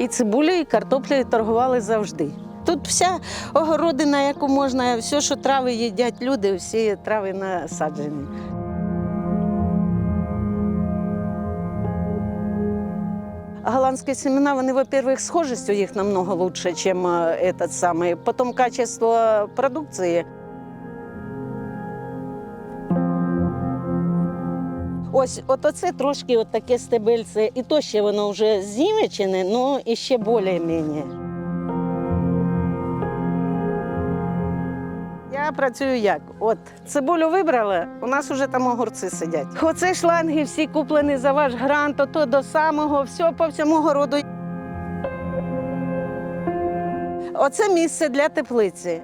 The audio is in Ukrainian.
І цибулею, і картоплею торгували завжди. Тут вся огородина, яку можна, все, що трави їдять люди, всі трави насаджені. Голландские семена, вони, во-первых, схожестью их намного лучше, чем э, этот самый. Потом качество продукции. Ось, от оце трошки от таке стебельце, і то ще воно вже з Німеччини, ну і ще більш-менш. Я працюю як? От цибулю вибрала, у нас вже там огурці сидять. Оце шланги всі куплені за ваш грант, ото до самого, все по всьому городу. Оце місце для теплиці.